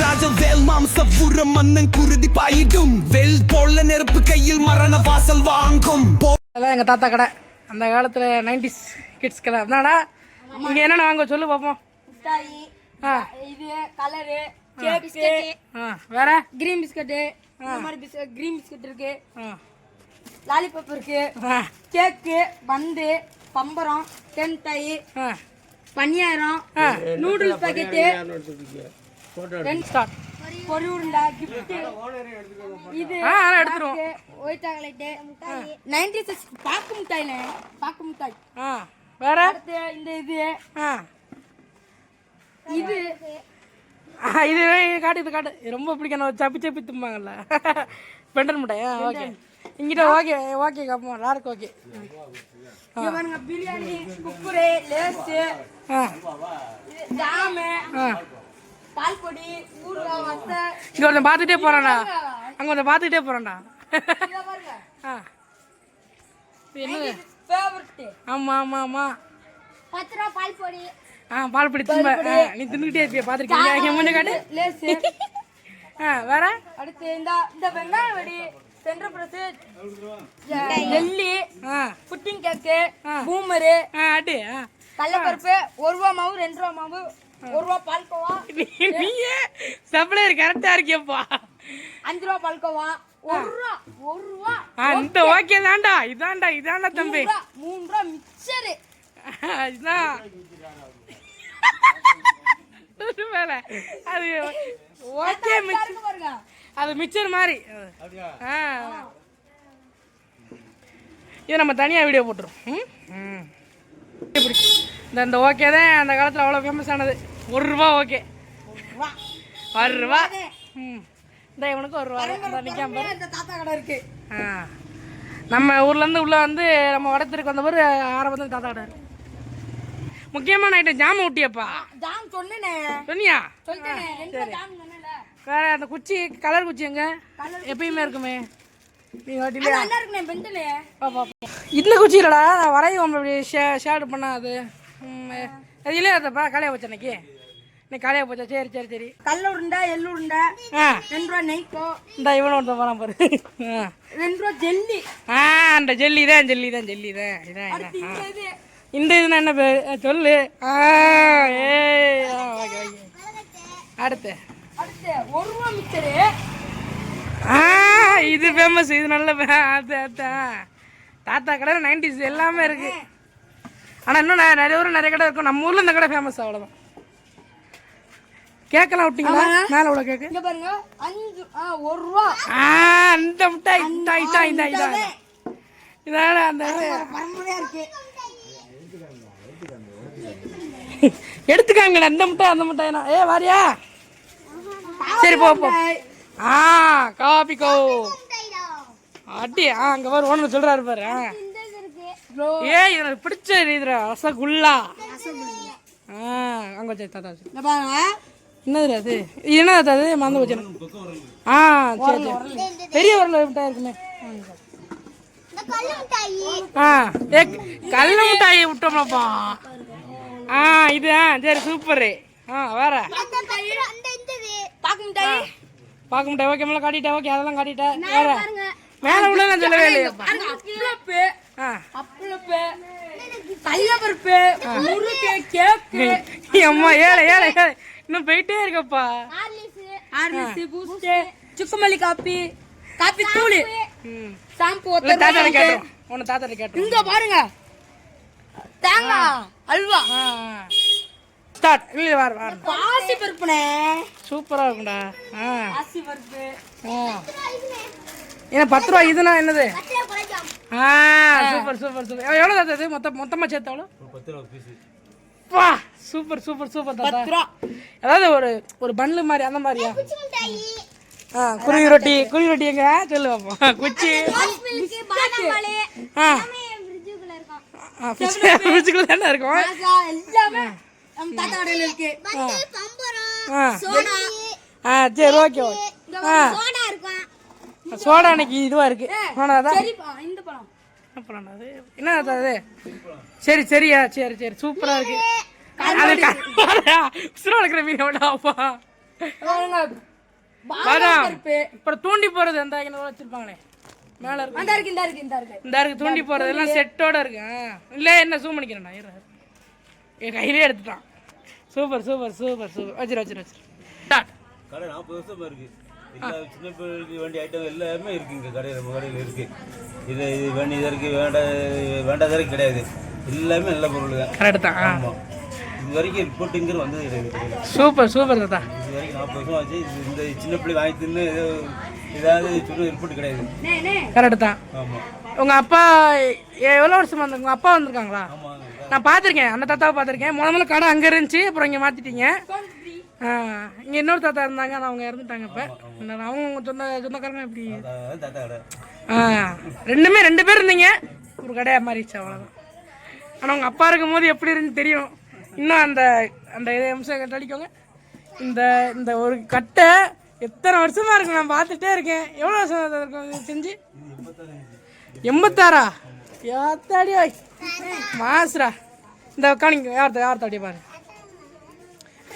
ராஜவேல் மாம்சபுரம் மன்னன் குருதி பாயிடும். வெல் போல நெருப்பு கையில் மரண வாசல் வாங்கும். அதான் எங்கள் தாத்தா கடை. அந்த காலத்தில் நைன்டிஸ் கிட்ஸ் கடை. என்னடா இங்கே என்னென்ன வாங்க சொல்லு பார்ப்போம் மிட்டாயி ஆ. இது கலரு வேற? Green biscuit. கிரீன் பிஸ்கட் இருக்கு. ஆ. லாலிபாப் இருக்கு. ஆ. கேக்கு பந்து பம்பரம் டென்டாயி ஆ. பனியாரம் ஆ. Noodles packet. ஸ்டார்ட் பொரி உருண்டை கிஃப்ட் இது ஆ ஒயிட் நைன்டி சிக்ஸ் பாக்கு மிட்டாய்ல பாக்கு மிட்டாய். ஆ வேற? இந்த இது. ஆ. இது. ஆ, இது காட்டு இது காட்டு. ரொம்ப பிடிக்கும் சப்பி சப்பி தும்பாங்கல்ல. பெண்டல் மிட்டாய்? ஆ ஓகே. இங்கிட்ட ஓகே ஓகே கப்போம். எல்லாருக்கும் ஓகே. பிரியாணி குக்குரே லேஸு ஆ. ஜாமு. ஆ. பால்பொடி ஊறுகாய் வத்தை. இங்கே ஒருத்தன் பார்த்துட்டே போகிறான்டா அங்கே ஒருத்தன் பார்த்துக்கிட்டே போகிறான்டா ஆ. ஃபேவரட் ஆமாம் ஆமாம் ஆமாம் பத்து ரூபா பால்பொடி. ஆ பால் பிடி திரும்ப நீ தின்னுக்கிட்டே இருப்பிய? பார்த்துருக்கீங்க இங்கே மூஞ்ச காட்டு. லேஸு ஆ வேற? அடுத்து இந்த இந்த வெங்காய வெடி சென்டர் பிரஸ் ஜெல்லி ஆ. Pudding cake. பூமரு ஆ அடி கடலப்பருப்பு ஒரு ரூபா மாவு ரெண்டு ரூபா மாவு ஒரு ரூபா பால்கோவா நீ நீயே சப்ளையர் கரெக்டாக இருக்கியப்பா. அஞ்சு ரூபா பால்கோவா ஒரு ரூபா ஒரு ரூபா இந்த ஓகே. தான்டா இதான்டா இதான்டா தம்பி. மூணு ரூபா ஒரு வேலை அது ஓகே மிச்சர் அது மிச்சர் மாதிரி. ஆ. இது நம்ம தனியாக வீடியோ போட்டுரும் ம்? ம். இப்படி. இந்த இந்த ஓகே தான் அந்த காலத்தில் அவ்வளோ ஃபேமஸ் ஆனது. ஒரு ரூபா ஓகே. ஒரு ரூபா. ம். இந்த இவனுக்கு ஒரு ரூபா. நிற்காம தாத்தா கடை இருக்கு. ஆ. நம்ம ஊர்லேருந்து உள்ளே வந்து நம்ம வடத்திற்கு வந்த பிறகு ஆரம்பத்தில் தாத்தா கடை. இருக்கு. முக்கியமான ஐட்டம் ஜாம ஊட்டியப்பா. ஜாம் சொன்னேனே. சொன்னியா? வேற அந்த குச்சி கலர் குச்சி எங்க? எப்பயுமே இருக்குமே. நீ பாப்பா இந்த குச்சி இல்லடா வரையும் ஷே ஷேடு பண்ணா அது. ம், அது இல்லையா அதப்பா காலையாக போச்சு அன்னைக்கு. இன்னைக்கு காலையாக போச்சா? சரி சரி சரி. கல்ல உருண்டை எள்ளு உருண்டை ஆ. ரெண்டு ரூபா நெய்க்கோ இந்த இவனும் ஒருத்தன் போகிறான் பாரு. ஆ. ரெண்டு ரூபா ஜெல்லி. ஆ அந்த ஜெல்லி தான் ஜெல்லி தான் ஜெல்லி தான். இதான் அடுத்து இதான். ஆ. இந்த இது. இந்த இதுனா என்ன பேர்? சொல்லு. ஆ ஏய் ஆ, ஓகே ஓகே. அடுத்து. அடுத்து ஒரு ரூபா மிக்சரு ஆ இது ஃபேமஸ் இது நல்ல fa- அது அதான் தாத்தா கடை நைன்டிஸ் எல்லாமே இருக்கு. ஆனால் இன்னும் நெ- நிறைய ஊர் நிறைய கடை இருக்கும். நம்ம ஊரில் இந்த கடை ஃபேமஸ் அவ்வளோதான் கேட்கலாம் விட்டீங்களா? மேலே உள்ள கேக்கு. இங்க பாருங்க. அஞ்சு ஆ ஒரு ரூபா. ஆ அந்த மிட்டாய் இந்த இதா இதா இதா இதான அந்த பரம்பரையா இருக்கு. எடுத்துக்காங்கடா அந்த மிட்டாய் அந்த மிட்டாய் ஏ வாரியா. சரி போ போ. ஆ காபி கோ. அடி ஆ அங்க பாரு ஓனர் சொல்றாரு பாரு. ஏய் எனக்கு பிடிச்ச இதுடா ரசகுல்லா. ஆ அங்க வச்சு தாத்தா பாருங்க. என்னது அது? இது என்ன அது? மறந்து போச்சு. ஆ சரி சரி. பெரிய உரல மிட்டாய் இருக்குமே. ஆ ஏ கல்ல மிட்டாய் விட்டோம்லப்பா ஆ இது ஆ சரி சூப்பரு. ஆ வேற. பாக்கு மிட்டாய். பார்க்க முடியாது ஓகே மேலே காட்டிட்டேன். ஓகே அதெல்லாம் காட்டிட்டேன். வேற. மேலே உள்ள நான் சொல்லவே இல்லையா. அப்பளப்பு ஆ. அப்பளப்பு கடலப்பருப்பு முறுக்கு கேக்கு. அம்மா ஏழை ஏழை ஏழை. இன்னும் போயிட்டே இருக்கப்பா. ஆர்லிஸ் பூஸ்ட் சுக்குமல்லி காப்பி. காப்பி தூள். ம். ஷாம்பு தாத்தாட்ட கேட்டோம் உன்னை தாத்தாட்ட கேட்டோம் இங்க பாருங்க. தேங்காய் அல்வா. ஸ்டார்ட் இல்லை வார வார. பாசி பருப்புனே சூப்பராக இருக்கும்டா. பாசி பருப்பு. பத்து ரூபா இதுனா என்னது? Super super super. எவ்வளோ தாத்தா இது? மொத்தம் மொத்தமாக சேர்த்து எவ்வளோ வா சூப்பர் சூப்பர் சூப்பர் தாத்தா. அதாவது ஒரு ஒரு பன்லு மாதிரி அந்த மாதிரியா? ஆ குருவி ரொட்டி குருவி ரொட்டி எங்க? சொல்லு பார்ப்போம் குச்சி. ஆ. ஆ ஃப்ரிட்ஜுக்குள்ள தானே இருக்கும்? எல்லாமே நம்ம தாத்தா கடையில இருக்கு. ஆ. ஆ. சரி ஓகே ஓகே ஆ. சோடா அன்னைக்கு இதுவா இருக்கு. சோடா தான். பழம் என்ன அது? என்ன அது அது? சரி சரியா சரி சரி சூப்பரா இருக்கு. வளர்க்குற மீன் பருப்பு அப்புறம் தூண்டி போறது அந்த ஐநூறு வச்சிருப்பாங்களே. மேல இருக்கு. இந்த இருக்கு இந்த இருக்கு. இந்த இருக்கு தூண்டி போறது எல்லாம் செட்டோட இருக்கு. ஆ. இல்ல என்ன ஜூம் பண்ணிக்கிறேன் என் கையிலே எடுத்துட்டான். Super super super super. வச்சிரு வச்சிரு வச்சிரு. நாற்பது வருஷமா இருக்கு. எல்லா சின்ன பிள்ளைகளுக்கு வேண்டிய ஐட்டம் எல்லாமே இருக்கு இங்க கடையில் நம்ம கடையில் இருக்கு. இது இது வேண்டியது இருக்கு வேண்ட வேண்டாத இருக்கு கிடையாது. எல்லாமே நல்ல பொருள் தான் கரெக்ட் தான். ஆமாம் இது வரைக்கும் ரிப்போர்ட்டுங்கிற வந்தது கிடையாது. கடையில். சூப்பர் சூப்பர் தாத்தா. இது வரைக்கும் நாற்பது வருஷம் ஆச்சு. இது இந்த சின்ன பிள்ளை வாங்கி தின்னு ஏதோ ஏதாவது சொல்லி ரிப்போர்ட் கிடையாது. கரெக்ட் தான் ஆமாம் உங்க அப்பா எ- எவ்வளவு வருஷமா வந்து உங்க அப்பா வந்திருக்காங்களா? நான் பார்த்துருக்கேன் அந்த தாத்தாவை பார்த்துருக்கேன். முத முதல்ல கடை அங்கே இருந்துச்சு அப்புறம் இங்கே மாற்றிட்டீங்க இங்கே இன்னொரு தாத்தா இருந்தாங்க ஆனால் அவங்க இறந்துட்டாங்க இப்போ. அவங்க உங்க சொந்த சொந்தக்காரங்க எப்படி? ஆ ரெண்டுமே ரெண்டு பேர் இருந்தீங்க. ஒரு கடையாக மாறிடுச்சு அவ்வளோதான் ஆனால் உங்கள் அப்பா இருக்கும்போது எப்படி இருந்துச்சு தெரியும். இன்னும் அந்த அந்த இதை அம்சம் கட்டடிக்கோங்க இந்த இந்த ஒரு கட்டை எத்தனை வருஷமா இருக்கு நான் பார்த்துட்டே இருக்கேன். எவ்வளோ வருஷம் இருக்கும் செஞ்சு? எண்பத்தாறா? யாத்தாடி ஓய் மாசுரா இந்த உட்காந்து யார் யார் தாடி பாரு.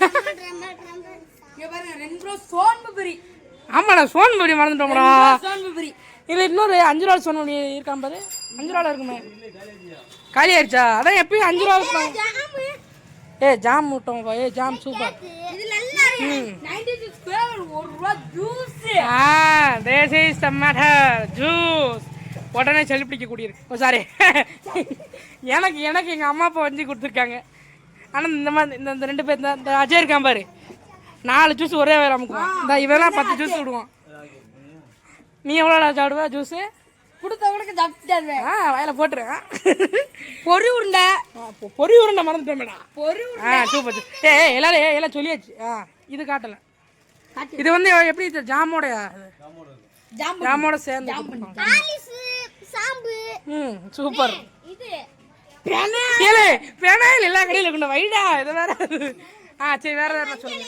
இங்க பாருங்க ரெண்டு ரூபா ஆமாடா சோன் படி மறந்துட்டோம்டா. சோன் பபரி இல்லை இன்னொரு அஞ்சு ரூபா சோன் படி இருக்கான் பாரு. அஞ்சு ரூபா இருக்குமே. காலி ஆயிடுச்சா? அதான் எப்பயும் அஞ்சு ரூபா இருப்பாங்க. ஏ ஜாம் விட்டோம் ஏ ஜாம் சூப்பர் இது நல்லா இருக்கு. 96 ஃபிளேவர் ஒரு ரூபா juice ah that's is the matter juice உடனே சளி பிடிக்கக்கூடிய இருக்கு ஓ சாரி எனக்கு எனக்கு எங்கள் அம்மா அப்பா வஞ்சி கொடுத்துருக்காங்க. ஆனால் இந்த மாதிரி இந்த இந்த ரெண்டு பேர் இந்த- இந்த அஜய் இருக்கான் பாரு. நாலு ஜூஸ் ஒரே வேலை அமுக்குவான். இந்த இவெல்லாம் பத்து ஜூஸ் விடுவான். நீ எவ்வளோ சாப்பிடுவ ஜூஸு கொடுத்தவங்களுக்கு தப்பிட்டாரு ஆ வாயில போட்டுரு. ஆ. பொரி உருண்டை. ஆ, பொ- பொரி உருண்டை மறந்துட்டோமேடா பொரி ஆ சூப்பர் ஏ எல்லாரும் ஏ, எல்லாம் சொல்லியாச்சு. ஆ இது காட்டல. இது வந்து எப்படி? ஜாம்பு. ஜாமோட சேர்ந்து. ம் சூப்பர் இது. ஏலே பெனாயில் எல்லா கடையில கொண்டு வைடா இது வேற ஆ சரி வேற வேற சொல்லுங்க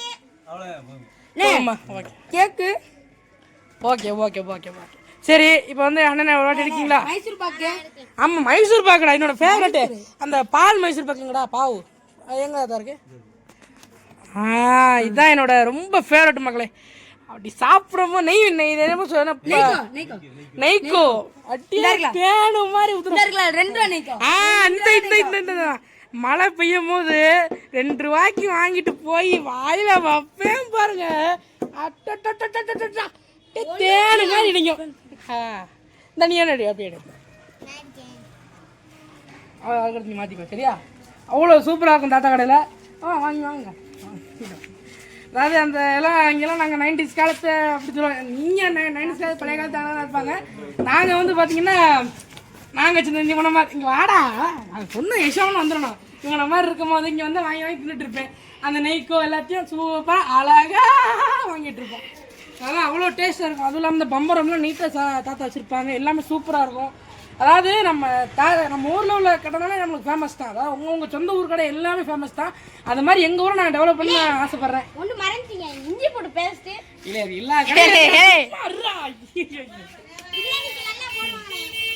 cake? Okay okay okay okay. சரி இப்போ வந்து அண்ணனை ஒரு வாட்டி இருக்கீங்களா மைசூர் பாக்கு. மைசூர் பாக்குடா என்னோட ஃபேவரட் அந்த பால் மைசூர் பாக்குங்கடா பாவு. அது எங்க இருக்கு? ஆ இதான் என்னோட ரொம்ப ஃபேவரட் மக்களே. அப்படி சாப்பிடுறப்போ நெய் நெய் என்னமோ சொன்ன நெய்க்கோ அட்டியா தேனு மாதிரி இருக்குல்ல ரெண்டு நெய்க்கோ ஆ இந்த இந்த இந்த இந்த. மழை பெய்யும் போது ரெண்டு ரூபாய்க்கு வாங்கிட்டு போய் வாயில வைப்பேன் பாருங்க தேனு மாதிரி இடிக்கும். இந்த நீ என்ன அப்படியே நீ மாற்றிக்கோ சரியா அவ்வளோ சூப்பராக இருக்கும் தாத்தா கடையில் ஆ வாங்கி வாங்க அதாவது அந்த எல்லாம் இங்கெல்லாம் நாங்கள் நைன்டிஸ் காலத்தை அப்படி சொல்லுவோம் நீங்கள் நைன்டிஸ் காலத்து பழைய காலத்து ஆளாக இருப்பாங்க. நாங்கள் வந்து பார்த்தீங்கன்னா நாங்கள் சின்ன இவனை மாதிரி இங்கே வாடா. நாங்கள் சொன்ன யசோன்னு வந்துடணும். இவனை மாதிரி இருக்கும் போது இங்கே வந்து வாங்கி வாங்கி தின்னுட்டு இருப்பேன். அந்த நெய்க்கோ எல்லாத்தையும் சூப்பராக அழகாக வாங்கிட்டு இருப்போம். அதெல்லாம் அவ்வளோ டேஸ்ட்டாக இருக்கும். அதுவும் இல்லாமல் இந்த பம்பரம்லாம் நீட்டாக சா தாத்தா வச்சுருப்பாங்க. எல்லாமே சூப்பராக இருக்கும். அதாவது நம்ம தா நம்ம ஊரில் உள்ள கடைனாலே நம்மளுக்கு ஃபேமஸ் தான். அதாவது உங்க உங்கள் சொந்த ஊர் கடை எல்லாமே ஃபேமஸ் தான். அது மாதிரி எங்கள் ஊரை நான் டெவலப் பண்ண ஆசைப்பட்றேன். ஒன்று மறந்துட்டீங்க. இஞ்சி போட்டு பேஸ்ட்டு இல்லை அது எல்லா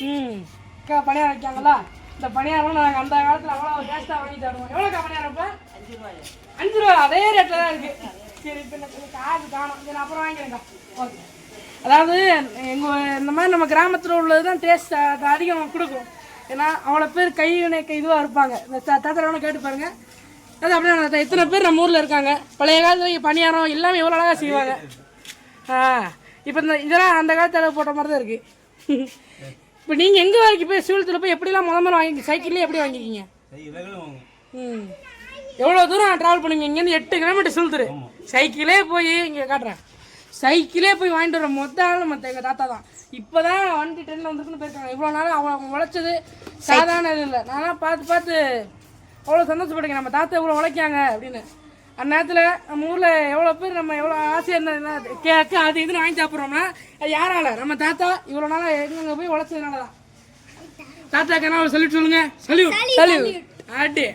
ம். அக்கா பணியாரம் வைக்காங்களா? இந்த பணியாரம் நாங்கள் அந்த காலத்தில் அவ்வளோ டேஸ்ட்டாக வாங்கி தருவோம். எவ்வளோக்கா பணியாரம் இப்போ? அஞ்சு ரூபா. அதே ரேட்டில் தான் இருக்குது சரி இப்போ காசு காணும் சரி நான் அப்புறம் வாங்கிக்கிறேன்க்கா. ஓகே. அதாவது எங்கள் இந்த மாதிரி நம்ம கிராமத்தில் உள்ளது தான் டேஸ்ட் அதிகம் கொடுக்கும். ஏன்னா அவ்வளோ பேர் கை கை இதுவாக இருப்பாங்க. இந்த தாத்தா கேட்டு பாருங்க. அது அப்படியே எத்தனை பேர் நம்ம ஊரில் இருக்காங்க. பழைய காலத்துல பணியாரம் எல்லாமே எவ்வளோ அழகாக செய்வாங்க. ஆ இப்போ இந்த இதெல்லாம் அந்த காலத்தில் போட்ட மாதிரி தான் இருக்குது இப்போ நீங்கள் எங்கே வரைக்கும் போய் சூழத்தில் போய் எப்படிலாம் முத முதல்ல வாங்கி சைக்கிள்லேயே எப்படி வாங்கிக்கிங்க? ம். எவ்வளோ தூரம் ட்ராவல் பண்ணுவீங்க? இங்கேருந்து எட்டு கிலோமீட்டர் சுழுத்துரு சைக்கிளே போய் இங்கே காட்டுறேன். சைக்கிளே போய் வாங்கிட்டு வர மொத்த ஆள் மற்ற எங்கள் தாத்தா தான். இப்போ தான் வண்டி ட்ரெயினில் வந்துருக்குன்னு போயிருக்காங்க. இவ்வளோ நாள் அவங்க அவங்க உழைச்சது சாதாரண இது இல்லை. நான்லாம் பார்த்து பார்த்து அவ்வளோ சந்தோஷப்பட்டுங்க நம்ம தாத்தா இவ்வளோ உழைக்காங்க அப்படின்னு. அந்நேரத்தில் நம்ம ஊரில் எவ்வளோ பேர் நம்ம எவ்வளோ ஆசையாக இருந்ததுன்னா கேக்கு அது இதுன்னு வாங்கி சாப்பிட்றோம்னா அது யாரால நம்ம தாத்தா இவ்வளோ நாளாக எங்கெங்கே போய் உழைச்சதுனால தான். தாத்தாக்கு என்ன சொல்லிட்டு சொல்லுங்க. சல்யூட் சல்யூட் ஆட்டி.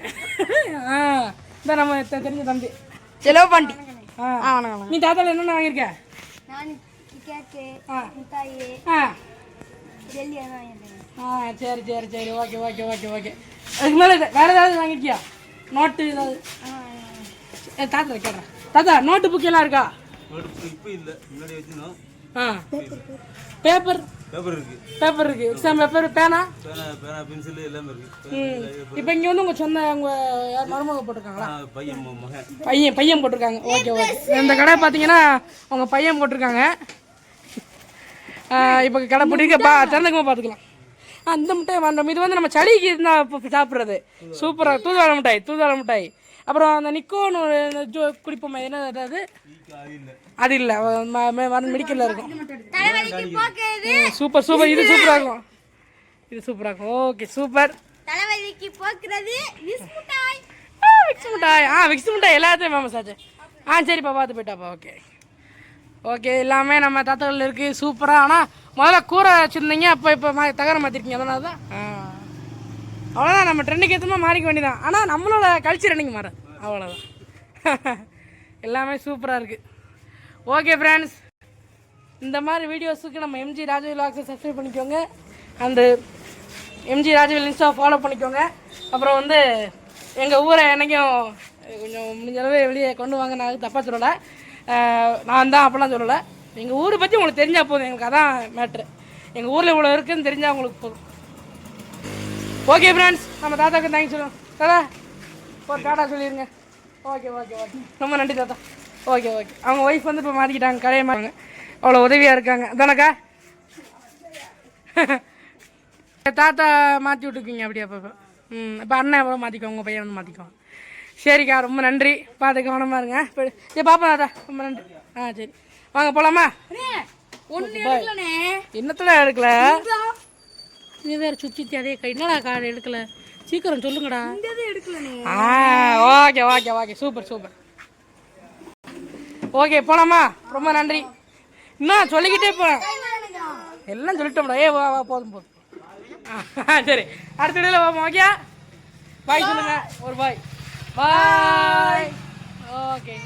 ஆ. இந்த நம்ம தெரிஞ்ச தம்பி. செலவு பண்ணி ஆ. நீ தாத்தால என்னென்ன வாங்கியிருக்க? நான் கேக்கு ஆ மிட்டாயி ஆ டெல்லி ஆ சரி சரி சரி ஓகே ஓகே ஓகே ஓகே அதுக்கு மேலே வேறு ஏதாவது வாங்கியிருக்கியா நோட்டு ஏதாவது ஏ, தாத்தா கேட்குறேன் தாத்தா நோட்டு புக் எல்லாம் இருக்கா இப்போ இல்லை முன்னாடி வச்சுருந்தோம் ஆ. பேப்பர் பேப்பர் இருக்கு. பேப்பர் இருக்கு. எக்ஸாம் பேப்பர் பேனா பேனா பேனா பென்சில் எல்லாமே இருக்கு. இப்போ இங்கே வந்து உங்கள் சொந்த உங்கள் யார் மருமக போட்டிருக்காங்களா? பையன் மகன். பையன் பையன் போட்டிருக்காங்க. ஓகே ஓகே இந்த கடை பார்த்தீங்கன்னா அவங்க பையன் போட்டிருக்காங்க. இப்போ கடை போட்டிருக்க பா திறந்துக்கமா பார்த்துக்கலாம் ஆ இந்த மிட்டாய் வேண்டாம் இது வந்து நம்ம சளிக்கு இருந்தால் சாப்பிட்றது. சூப்பராக தூதுவாழை மிட்டாய் தூதுவாழை மிட்டாய். அப்புறம் அந்த நிக்கோன்னு ஒரு ஜோ குடிப்போமே என்ன அது அது? இல்லை மெடிக்கலில் இருக்கும். சூப்பர் சூப்பர் இது சூப்பராக இருக்கும் இது சூப்பராக இருக்கும் ஓகே சூப்பர் தலைவலிக்கு போக்குறது ஆ விக்ஸ் மிட்டாய். ஆ விக்ஸ் மிட்டாய் எல்லாத்தையும் ஃபேமஸ் ஆச்சு. ஆ சரிப்பா பார்த்து போயிட்டாப்பா ஓகே ஓகே எல்லாமே நம்ம தாத்தாவில் இருக்குது சூப்பராக ஆனால் முதல்ல கூரை வச்சுருந்தீங்க அப்போ இப்போ மா தகரம் மாற்றிருக்கீங்க அதனால தான் ஆ. நம்ம ட்ரெண்டுக்கு ஏற்ற மாதிரி மாறிக்க வேண்டியதான் ஆனால் நம்மளோட கல்ச்சர் என்னைக்கு மாற அவ்வளோதான் எல்லாமே சூப்பராக இருக்குது ஓகே ஃப்ரெண்ட்ஸ் இந்த மாதிரி வீடியோஸுக்கு நம்ம எம்ஜி ராஜவேல் ஆக்ஸை சப்ஸ்கிரைப் பண்ணிக்கோங்க. அந்த எம்ஜி ராஜவேல் இன்ஸ்டா ஃபாலோ பண்ணிக்கோங்க. அப்புறம் வந்து எங்கள் ஊரை என்னைக்கும் கொஞ்சம் முடிஞ்சளவு வெளியே கொண்டு வாங்க. நான் தப்பாக சொல்லலை. நான் தான் அப்படிலாம் சொல்லலை. எங்கள் ஊரை பற்றி உங்களுக்கு தெரிஞ்சால் போதும். எங்களுக்கு அதான் மேட்ரு எங்கள் ஊரில் இவ்வளோ இருக்குதுன்னு தெரிஞ்சால் உங்களுக்கு போதும். ஓகே ஃப்ரெண்ட்ஸ் நம்ம தாத்தாக்கு தேங்க்ஸ் சொல்லுவோம். தாத்தா ஒரு டாடா சொல்லிடுங்க ஓகே ஓகே ஓகே ரொம்ப நன்றி தாத்தா. ஓகே ஓகே அவங்க ஒய்ஃப் வந்து இப்போ மாற்றிக்கிட்டாங்க கடையை மாறாங்க அவ்வளோ உதவியாக இருக்காங்க. தானக்கா? தாத்தா மாற்றி விட்டுருக்கீங்க அப்படியே அப்போ ம் இப்போ அண்ணன் எவ்வளோ மாற்றிக்கோ உங்கள் பையன் வந்து மாற்றிக்கோ சரிக்கா ரொம்ப நன்றி. பார்த்து கவனமாக இருங்க. இப்போ சரி பாப்பா தாத்தா ரொம்ப நன்றி. ஆ சரி. வாங்க போகலாமா எடுக்கலனே என்னத்துல எடுக்கல? நீ வேற சுத்தி அதே கை. என்னடா கார்டு எடுக்கல? சீக்கிரம் சொல்லுங்கடா. Okay okay okay. Super super. Okay போலாமா? ரொம்ப நன்றி. இன்னும் சொல்லிக்கிட்டே போகிறேன் எல்லாம் சொல்லிட்டோம்டா. ஏ வா வா போதும் போதும். சரி. அடுத்த வீடியோவில் பார்ப்போம் ஓகே பாய் சொல்லுங்க. ஒரு பாய் பாய் ஓகே